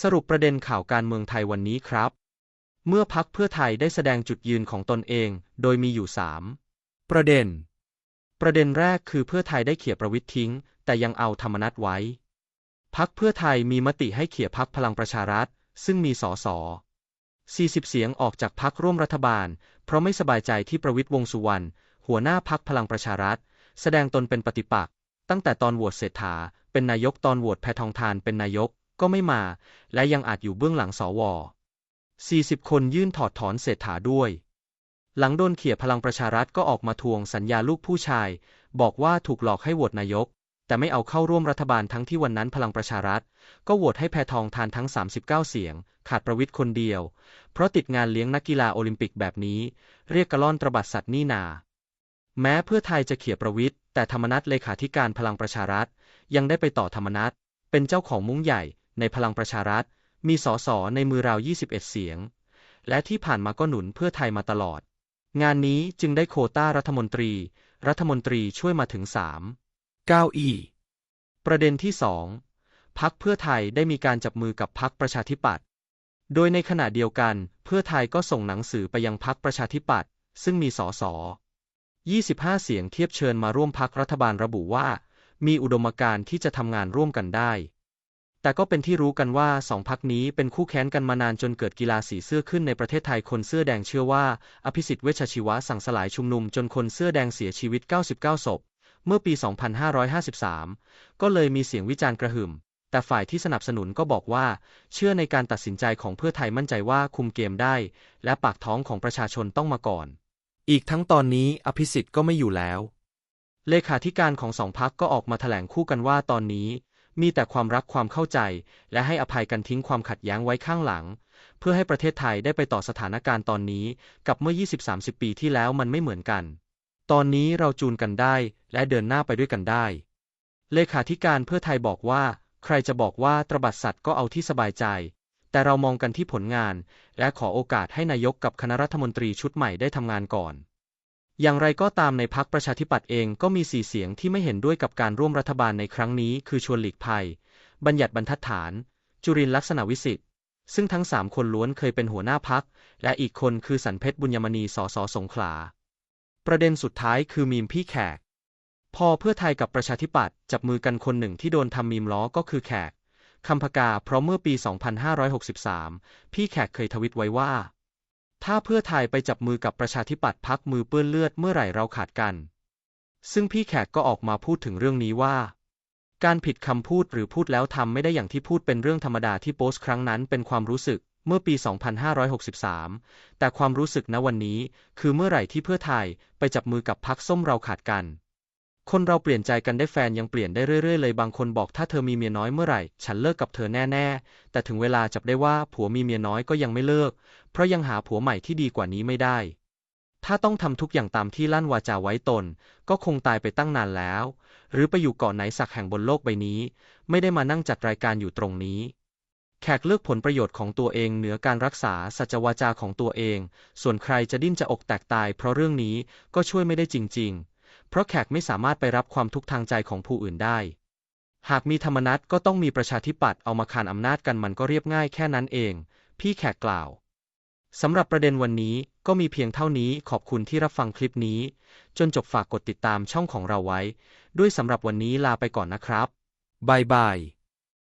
สรุปประเด็นข่าวการเมืองไทยวันนี้ครับ เมื่อพักเพื่อไทยได้แสดงจุดยืนของตนเอง โดยมีอยู่ 3 ประเด็น ประเด็นแรกคือเพื่อไทยได้เขี่ยประวิทย์ทิ้ง แต่ยังเอาธรรมนัตไว้ พักเพื่อไทยมีมติให้เขี่ยพักพลังประชารัฐ ซึ่งมีสส40 เสียงออกจากพักร่วมรัฐบาล เพราะไม่สบายใจที่ประวิทย์วงสุวรรณหัวหน้าพักพลังประชารัฐ แสดงตนเป็นปฏิปักษ์ตั้งแต่ตอนโหวตเศรษฐาเป็นนายกตอนโหวตแพทองทานเป็นนายก ก็ไม่มา และยังอาจอยู่เบื้องหลังสว 40 คนยื่นถอดถอนเศรษฐาด้วย หลังโดนเขี่ยพลังประชารัฐก็ออกมาทวงสัญญาลูกผู้ชาย บอกว่าถูกหลอกให้โหวตนายก แต่ไม่เอาเข้าร่วมรัฐบาลทั้งที่วันนั้นพลังประชารัฐ ก็โหวตให้แพทองทานทั้ง 39 เสียง ขาดประวิทย์คนเดียว เพราะติดงานเลี้ยงนักกีฬาโอลิมปิกแบบนี้ เรียกกระล่อนตระบัดสัตว์นี่นาแม้เพื่อไทยจะเขี่ยประวิทย์แต่ธรรมนัตเลขาธิการพลังประชารัฐ ยังได้ไปต่อธรรมนัตเป็นเจ้าของมุ้งใหญ่ ในพลังประชารัฐ มีสสในมือราว 21 เสียง และที่ผ่านมาก็หนุนเพื่อไทยมาตลอด งานนี้จึงได้โควต้ารัฐมนตรี รัฐมนตรีช่วยมาถึง3เก้าอี้ประเด็นที่สองพักเพื่อไทยได้มีการจับมือกับพักประชาธิปัตย์ โดยในขณะเดียวกัน เพื่อไทยก็ส่งหนังสือไปยังพักประชาธิปัตย์ซึ่งมีสส25 เสียงเทียบเชิญมาร่วมพักรัฐบาลระบุว่า มีอุดมการณ์ที่จะทำงานร่วมกันได้ แต่ก็เป็นที่รู้กันว่าสองพักนี้เป็นคู่แค้นกันมานานจนเกิดกีฬาสีเสื้อขึ้นในประเทศไทยคนเสื้อแดงเชื่อว่า อภิสิทธิ์เวชชีวะสั่งสลายชุมนุมจนคนเสื้อแดงเสียชีวิต 99 ศพ เมื่อปี 2553 ก็เลยมีเสียงวิจารณ์กระหึ่ม แต่ฝ่ายที่สนับสนุนก็บอกว่า เชื่อในการตัดสินใจของเพื่อไทยมั่นใจว่าคุมเกมได้ และปากท้องของประชาชนต้องมาก่อน อีกทั้งตอนนี้อภิสิทธิ์ก็ไม่อยู่แล้ว เลขาธิการของสองพักก็ออกมาแถลงคู่กันว่าตอนนี้ มีแต่ความรักความเข้าใจ และให้อภัยกันทิ้งความขัดแย้งไว้ข้างหลัง เพื่อให้ประเทศไทยได้ไปต่อสถานการณ์ตอนนี้ กับเมื่อ 20-30 ปีที่แล้วมันไม่เหมือนกัน ตอนนี้เราจูนกันได้ และเดินหน้าไปด้วยกันได้ เลขาธิการเพื่อไทยบอกว่า ใครจะบอกว่าตระบัดสัตว์ก็เอาที่สบายใจ แต่เรามองกันที่ผลงาน และขอโอกาสให้นายกกับคณะรัฐมนตรีชุดใหม่ได้ทำงานก่อน อย่างไรก็ตามในพักประชาธิปัตย์เองก็มีสี่เสียงที่ไม่เห็นด้วยกับการร่วมรัฐบาลในครั้งนี้ คือชวนหลีกภัย บัญญัติบรรทัดฐาน จุรินลักษณะวิสิทธิ์ ซึ่งทั้งสามคนล้วนเคยเป็นหัวหน้าพัก และอีกคนคือสันเพชรบุญยมณีสสสงขลา ประเด็นสุดท้ายคือมีมพี่แขก พอเพื่อไทยกับประชาธิปัตย์จับมือกันคนหนึ่งที่โดนทำมีมล้อก็คือแขกคำพกาเพราะเมื่อปี 2563 พี่แขกเคยทวิตไว้ว่า ถ้าเพื่อไทยไปจับมือกับประชาธิปัตย์พักมือเปื้อนเลือดเมื่อไหร่เราขาดกัน ซึ่งพี่แขกก็ออกมาพูดถึงเรื่องนี้ว่า การผิดคำพูดหรือพูดแล้วทำไม่ได้อย่างที่พูดเป็นเรื่องธรรมดาที่โพสต์ครั้งนั้นเป็นความรู้สึกเมื่อปี 2563 แต่ความรู้สึกณวันนี้ คือเมื่อไหร่ที่เพื่อไทยไปจับมือกับพักส้มเราขาดกัน คนเราเปลี่ยนใจกันได้แฟนยังเปลี่ยนได้เรื่อยๆ เลยบางคนบอกถ้าเธอมีเมียน้อยเมื่อไหร่ ฉันเลิกกับเธอแน่ๆ แต่ถึงเวลาจับได้ว่าผัวมีเมียน้อยก็ยังไม่เลิก เพราะยังหาผัวใหม่ที่ดีกว่านี้ไม่ได้ ถ้าต้องทำทุกอย่างตามที่ลั่นวาจาไว้ตน ก็คงตายไปตั้งนานแล้ว หรือไปอยู่เกาะไหนสักแห่งบนโลกใบนี้ ไม่ได้มานั่งจัดรายการอยู่ตรงนี้แขกเลือกผลประโยชน์ของตัวเองเหนือการรักษาสัจวาจาของตัวเอง ส่วนใครจะดิ้นจะอกแตกตายเพราะเรื่องนี้ก็ช่วยไม่ได้จริง ๆ เพราะแขกไม่สามารถไปรับความทุกข์ทางใจของผู้อื่นได้ หากมีธรรมนัตก็ต้องมีประชาธิปัตย์เอามาคานอำนาจกันมันก็เรียบง่ายแค่นั้นเอง พี่แขกกล่าวสำหรับประเด็นวันนี้ก็มีเพียงเท่านี้ขอบคุณที่รับฟังคลิปนี้ จนจบฝากกดติดตามช่องของเราไว้ ด้วยสำหรับวันนี้ลาไปก่อนนะครับบายบาย